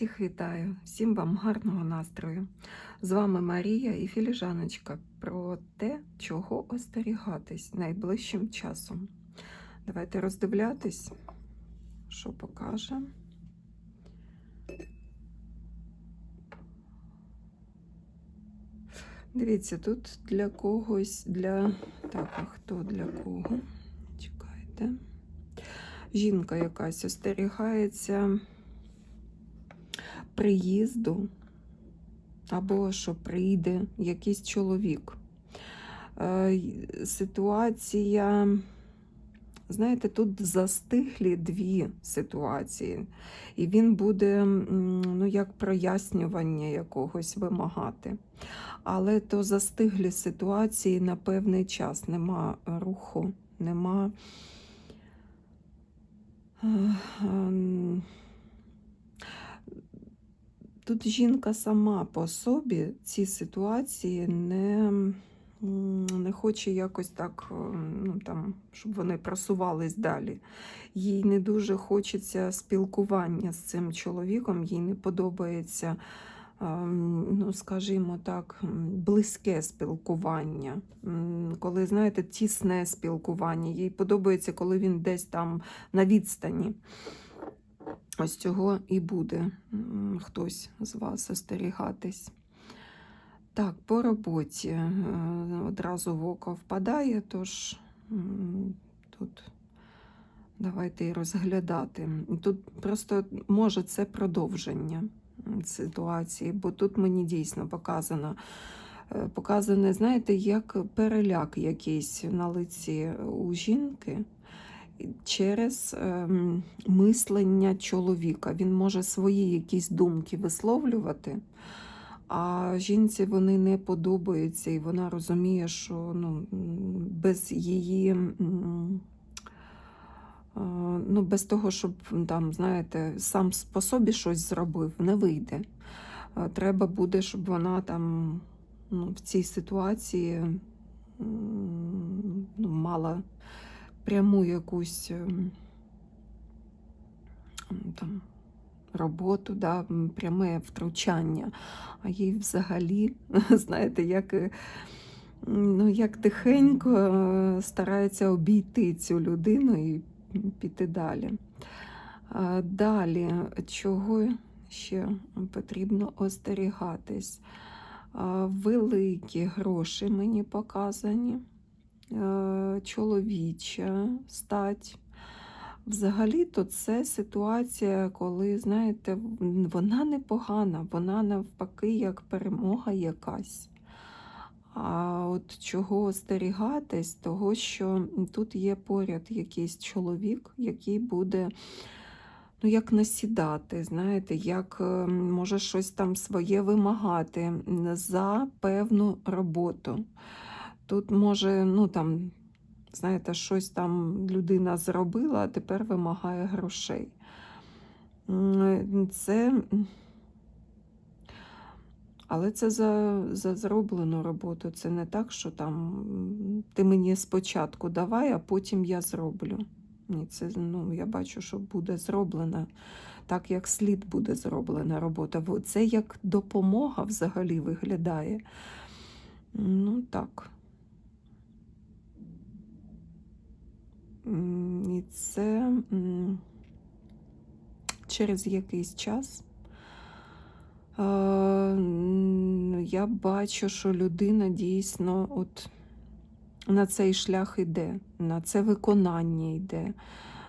Всіх вітаю, всім вам гарного настрою. З вами Марія і Філіжаночка про те, чого остерігатись найближчим часом. Давайте роздивлятись, що покаже. Дивіться, тут для когось, для. Так, а хто для кого? Чекайте. Жінка якась остерігається приїзду, або що прийде якийсь чоловік. Е, Ситуація, знаєте, тут застиглі дві ситуації, і він буде ну, як прояснювання якогось вимагати. Але то застиглі ситуації на певний час, нема руху, нема. Е, Тут жінка сама по собі ці ситуації не, не хоче якось так, е, ну, там, щоб вони просувались далі. Їй не дуже хочеться спілкування з цим чоловіком, їй не подобається, ем, ну, скажімо так, близьке спілкування. Коли, знаєте, тісне спілкування. Їй подобається, коли він десь там на відстані. Ось цього і буде хтось з вас остерігатись. Так, по роботі е, одразу в око впадає, тож тут давайте і розглядати. Тут просто може це продовження ситуації, бо тут мені дійсно показано. е, Показане, знаєте, як переляк якийсь на лиці у жінки через ем, мислення чоловіка. Він може свої якісь думки висловлювати, а жінці вони не подобаються, і вона розуміє, що ну, без її. е, Ну, без того, щоб там, знаєте, сам по собі щось зробив, не вийде. Е, Треба буде, щоб вона там ну, в цій ситуації ну, мала пряму якусь ем, там, роботу, да, пряме втручання, а їй взагалі, знаєте, як, е, ну, як тихенько е, старається обійти цю людину і піти далі. Далі, чого ще потрібно остерігатись? Великі гроші мені показані чоловіча стать. Взагалі-то це ситуація, коли, знаєте, вона непогана, вона навпаки як перемога якась. А от чого остерігатись, того, що тут є поряд якийсь чоловік, який буде ну, як насідати, знаєте, як е, може щось там своє вимагати за певну роботу. Тут може, ну там, знаєте, щось там людина зробила, а тепер вимагає грошей. Це. Але це за, за зроблену роботу. Це не так, що там ти мені спочатку давай, а потім я зроблю. Ні, це ну, я бачу, що буде зроблена так, як слід буде зроблена робота. Це як допомога взагалі виглядає. Ну так. І це через якийсь час. Е, Я бачу, що людина дійсно от на цей шлях йде, на це виконання йде.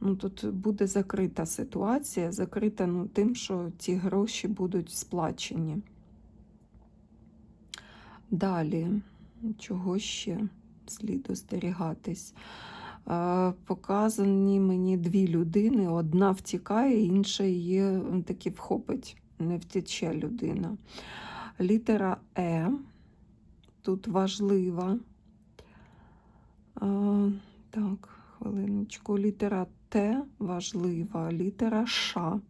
Ну, тут буде закрита ситуація, закрита ну, тим, що ті гроші будуть сплачені. Далі, чого ще слід остерігатись? Показані мені дві людини: одна втікає, інша її таки вхопить, не втече людина. Літера Е тут важлива. Так, хвилиночку. Літера Т важлива, літера Ш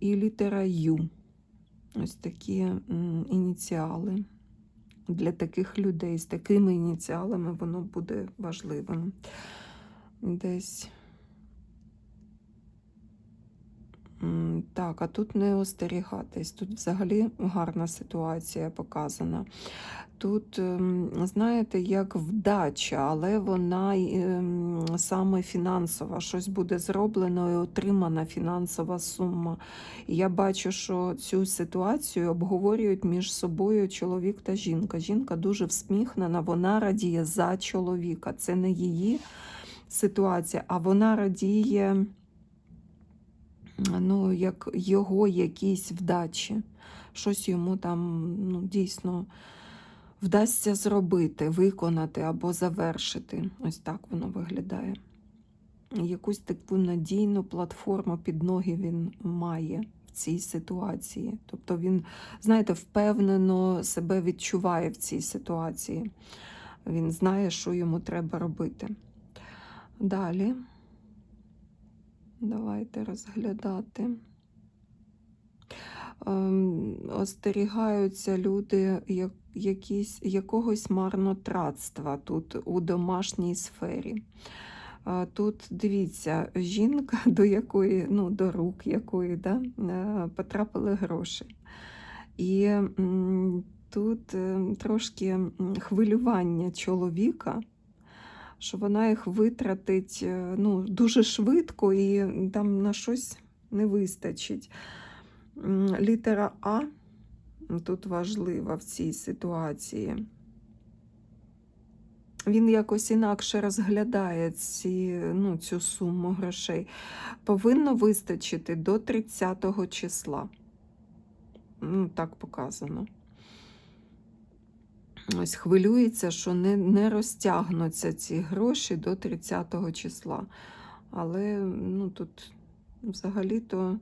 і літера Ю. Ось такі ініціали. Для таких людей з такими ініціалами воно буде важливим. Десь М, Так, а тут не остерігатись. Тут взагалі гарна ситуація показана. Тут, ем, знаєте, як вдача, але вона ем, саме фінансова. Щось буде зроблено і отримана фінансова сума. Я бачу, що цю ситуацію обговорюють між собою чоловік та жінка. Жінка дуже всміхнена, вона радіє за чоловіка. Це не її ситуація, а вона радіє ну, як його якісь вдачі. Щось йому там ну, дійсно вдасться зробити, виконати або завершити. Ось так воно виглядає. Якусь таку надійну платформу під ноги він має в цій ситуації. Тобто він, знаєте, впевнено себе відчуває в цій ситуації. Він знає, що йому треба робити. Далі. Давайте розглядати. Ем, остерігаються люди якісь, якогось марнотратства тут у домашній сфері. Тут дивіться, жінка, до якої, ну, до рук якої да, е, потрапили гроші. І тут е, трошки хвилювання чоловіка, що вона їх витратить е, ну, дуже швидко і там на щось не вистачить. Літера А тут важлива в цій ситуації. Він якось інакше розглядає ці, ну, цю суму грошей. Повинно вистачити до 30 числа. Ну, так показано. Ось хвилюється, що не, не розтягнуться ці гроші до 30 числа. Але ну, тут взагалі-то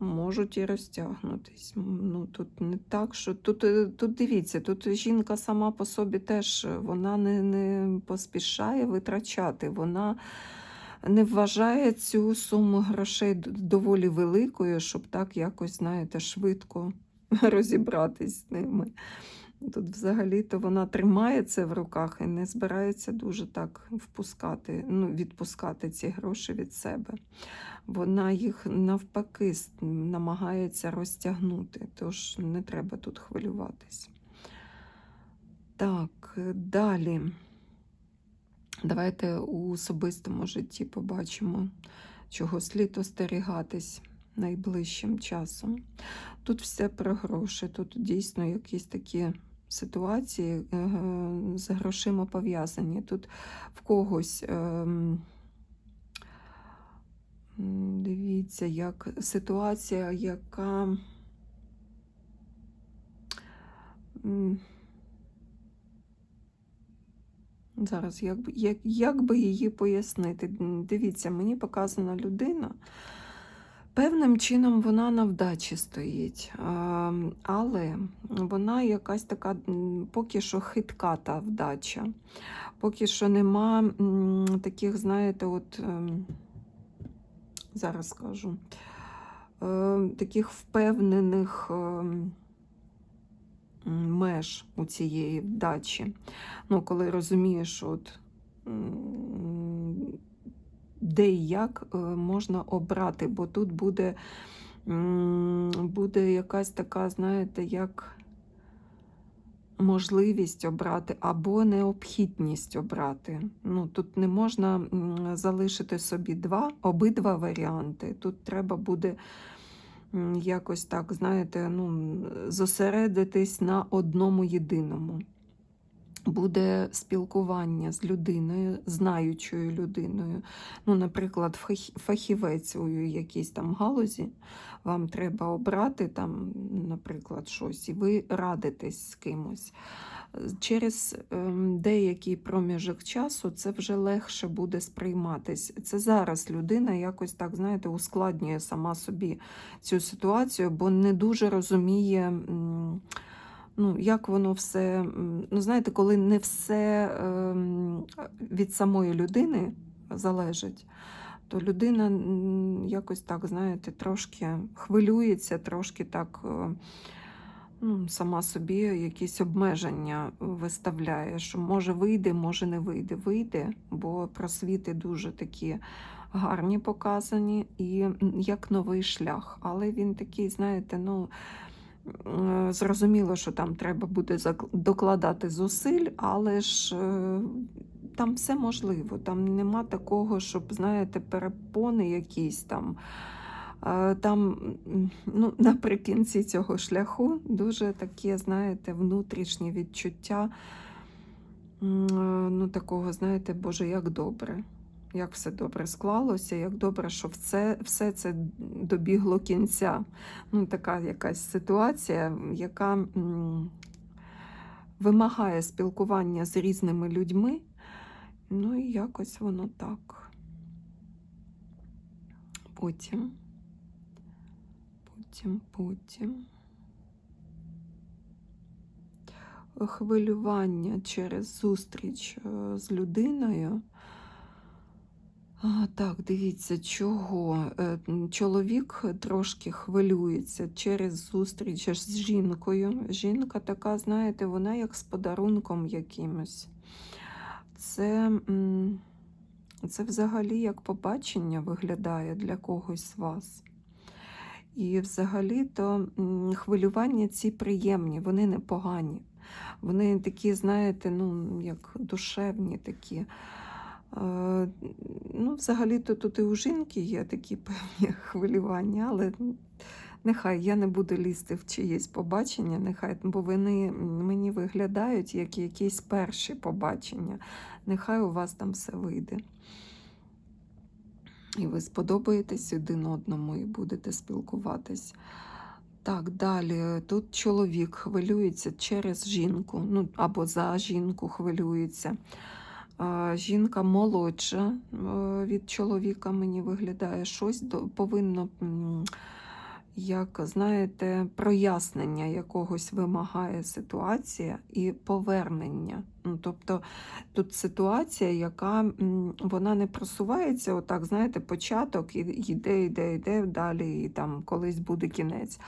можуть і розтягнутись. Ну, тут не так, що тут, е, тут дивіться, тут жінка сама по собі теж вона не, не поспішає витрачати. Вона не вважає цю суму грошей доволі великою, щоб так якось, знаєте, швидко розібратись з ними. Тут взагалі-то вона тримає це в руках і не збирається дуже так впускати, ну, відпускати ці гроші від себе. Вона їх навпаки намагається розтягнути, тож не треба тут хвилюватись. Так, е, далі. Давайте у особистому житті побачимо, чого слід остерігатись найближчим часом. Тут все про гроші, тут дійсно якісь такі ситуації е, з грошима пов'язані. Тут в когось. ем, Дивіться, як ситуація, яка зараз як, як, як би її пояснити? Дивіться, мені показана людина. Певним чином вона на вдачі стоїть, але вона якась така поки що хитка та вдача. Поки що нема таких, знаєте, от ем, зараз скажу, е, таких впевнених ем, меж у цієї вдачі. Ну, коли розумієш, от, де і як е, можна обрати, бо тут буде, буде якась така, знаєте, як можливість обрати або необхідність обрати. Ну, тут не можна залишити собі два, обидва варіанти. Тут треба буде якось так, знаєте, ну, зосередитись на одному єдиному. Буде спілкування з людиною, знаючою людиною. Ну, наприклад, фахівець у якійсь там галузі, вам треба обрати там, наприклад, щось, і ви радитесь з кимось. Через ем, деякий проміжок часу це вже легше буде сприйматись. Це зараз людина якось так, знаєте, ускладнює сама собі цю ситуацію, бо не дуже розуміє. Ну, як воно все, ну знаєте, коли не все ем, від самої людини залежить, то людина якось так, знаєте, трошки хвилюється, трошки так е, ну, сама собі якісь обмеження виставляє, що може вийде, може не вийде. Вийде, бо просвіти дуже такі гарні показані і як новий шлях. Але він такий, знаєте, ну. Е, Зрозуміло, що там треба буде докладати зусиль, але ж е, там все можливо. Там нема такого, щоб, знаєте, перепони якісь там. Е, Там ну, наприкінці цього шляху дуже таке, знаєте, внутрішнє відчуття ну, такого, знаєте, Боже, як добре. Як все добре склалося, як добре, що все, все це добігло кінця. Ну, така якась ситуація, яка м, вимагає спілкування з різними людьми. Ну і якось воно так. Потім, потім, потім. Хвилювання через зустріч е, з людиною. Так, дивіться, чого. Е, Чоловік трошки хвилюється через зустріч з жінкою. Жінка така, знаєте, вона як з подарунком якимось. Це, це взагалі як побачення виглядає для когось з вас. І взагалі-то хвилювання ці приємні, вони не погані. Вони такі, знаєте, ну, як душевні такі. Ну, взагалі-то тут і у жінки є такі певні хвилювання, але нехай я не буду лізти в чиєсь побачення, нехай, бо вони мені виглядають як якісь перші побачення. Нехай у вас там все вийде. І ви сподобаєтесь один одному і будете спілкуватись. Так, далі. Тут чоловік хвилюється через жінку, ну або за жінку хвилюється. Жінка молодша е, від чоловіка, мені виглядає, щось повинно, як знаєте, прояснення якогось вимагає ситуація і повернення. Ну, тобто тут ситуація, яка вона не просувається, отак, знаєте, початок йде, йде, йде далі, і там колись буде кінець.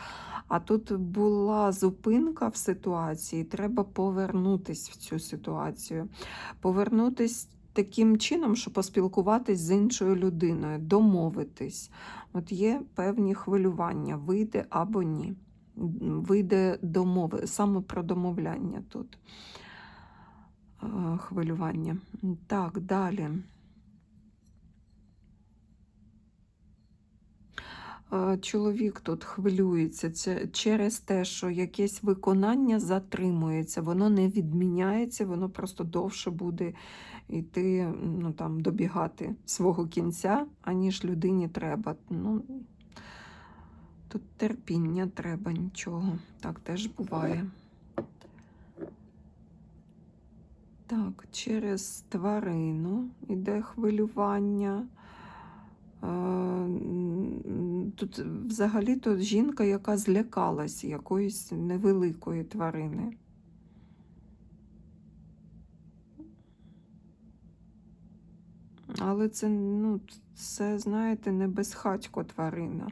А тут була зупинка в ситуації, треба повернутись в цю ситуацію. Повернутись таким чином, щоб поспілкуватись з іншою людиною, домовитись. От є певні хвилювання, вийде або ні. Вийде домови, саме про домовляння тут. Е, Хвилювання. Так, далі. Е, Чоловік тут хвилюється через те, що якесь виконання затримується, воно не відміняється, воно просто довше буде йти, ну, там, добігати свого кінця, аніж людині треба. Ну, тут терпіння треба нічого. Так теж буває. Так, через тварину йде хвилювання. Тут взагалі-то жінка, яка злякалась якоїсь невеликої тварини. Але це, ну, це, знаєте, не безхатько тварина.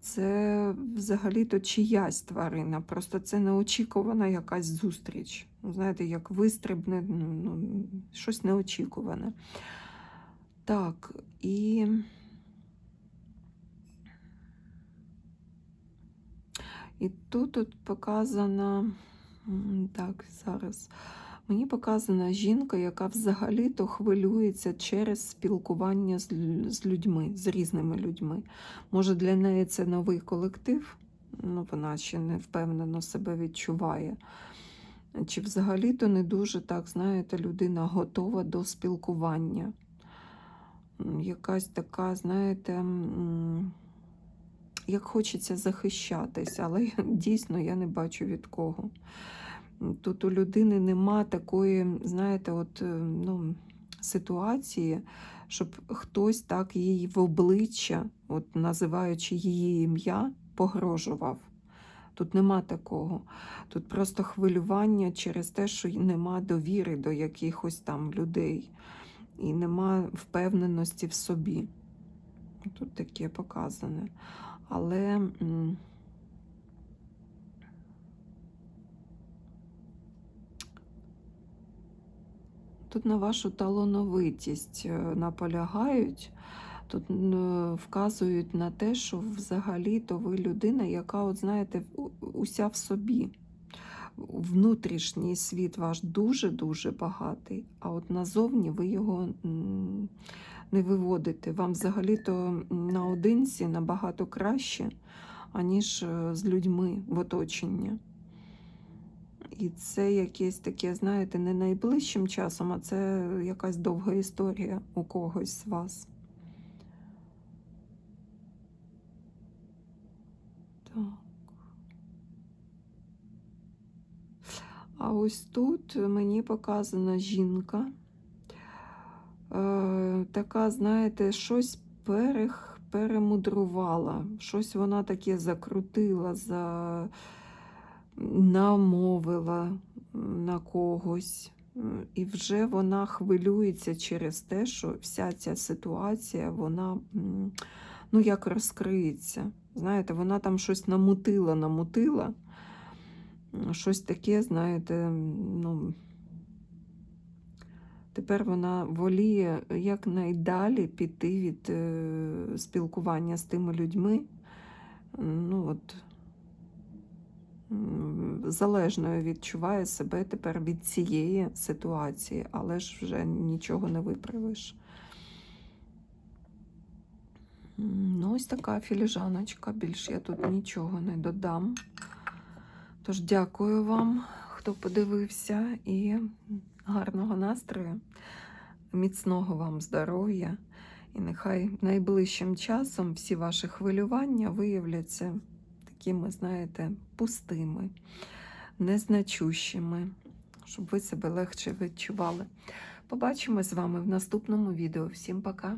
Це взагалі-то чиясь тварина. Просто це неочікувана якась зустріч. Ну, Знаєте, як вистрибне, ну, ну, щось неочікуване. Так, і. І тут от показана, так, зараз. Мені показана жінка, яка взагалі-то хвилюється через спілкування з, людьми, з різними людьми. Може, для неї це новий колектив, ну, вона ще не впевнено себе відчуває. Чи взагалі-то не дуже, так, знаєте, людина готова до спілкування. Якась така, знаєте, як хочеться захищатись, але дійсно я не бачу від кого. Тут у людини нема такої, знаєте, от, е, ну, ситуації, щоб хтось так їй в обличчя, от, називаючи її ім'я, погрожував. Тут нема такого. Тут просто хвилювання через те, що нема довіри до якихось там людей і нема впевненості в собі. Тут таке показане. Але тут на вашу талановитість е, наполягають. Тут вказують на те, що взагалі-то ви людина, яка, от знаєте, уся в собі. Внутрішній світ ваш дуже-дуже багатий, а от назовні ви його не виводите. Вам взагалі-то наодинці набагато краще, аніж е, з людьми в оточенні. І це якесь таке, знаєте, не найближчим часом, а це якась довга історія у когось з вас. Так. А ось тут мені показана жінка. Е, така, знаєте, щось перех, перемудрувала, щось вона таке закрутила, за... намовила на когось. І вже вона хвилюється через те, що вся ця ситуація, вона ну, як розкриється. Знаєте, вона там щось намутила, намутила. Щось таке, знаєте, ну, тепер вона воліє якнайдалі піти від е, спілкування з тими людьми. Ну, от, залежною відчуває себе тепер від цієї ситуації, але ж вже нічого не виправиш. Ну, ось така філіжаночка, більш я тут нічого не додам. Тож дякую вам, хто подивився, і гарного настрою, міцного вам здоров'я. І нехай найближчим часом всі ваші хвилювання виявляться такими, знаєте, пустими, незначущими, щоб ви себе легше відчували. Побачимось з вами в наступному відео. Всім пока!